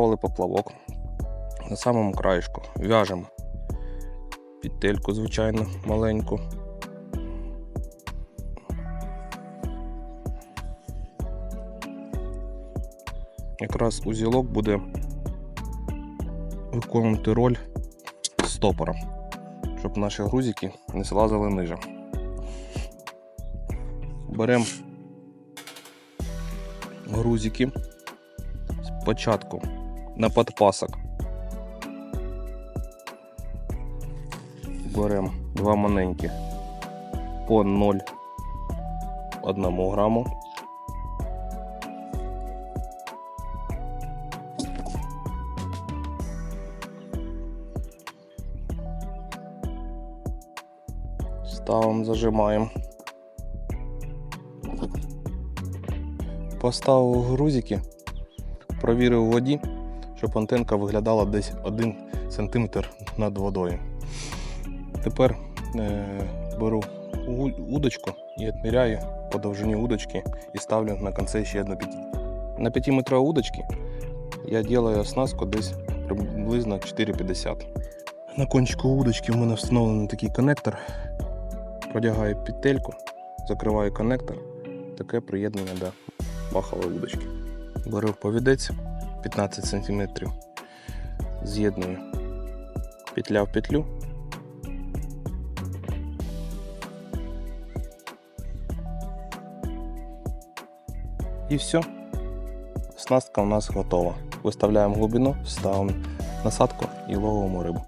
Поплавок на самому краєшку. В'яжемо підтельку, звичайно, маленьку. Якраз узілок буде виконувати роль стопора, щоб наші грузики не злазили ниже. Беремо грузики спочатку на подпасок. Беремо два маленьких по 0,1 граму. Ставимо, зажимаємо. Поставив грузики, провірив у воді, щоб антенка виглядала десь 1 см над водою. Тепер е, беру удочку і відміряю по довжині удочки і ставлю на кінці ще одну 5. На 5 метровій удочці я делаю оснастку десь приблизно 4,50. На кончику удочки в мене встановлений такий коннектор. Продягаю підтельку, закриваю коннектор. Таке приєднання до бахової удочки. Беру повідець 15 см, з'єдную петля в петлю. І все. Снастка у нас готова. Виставляємо глибину, ставимо насадку і ловимо рибу.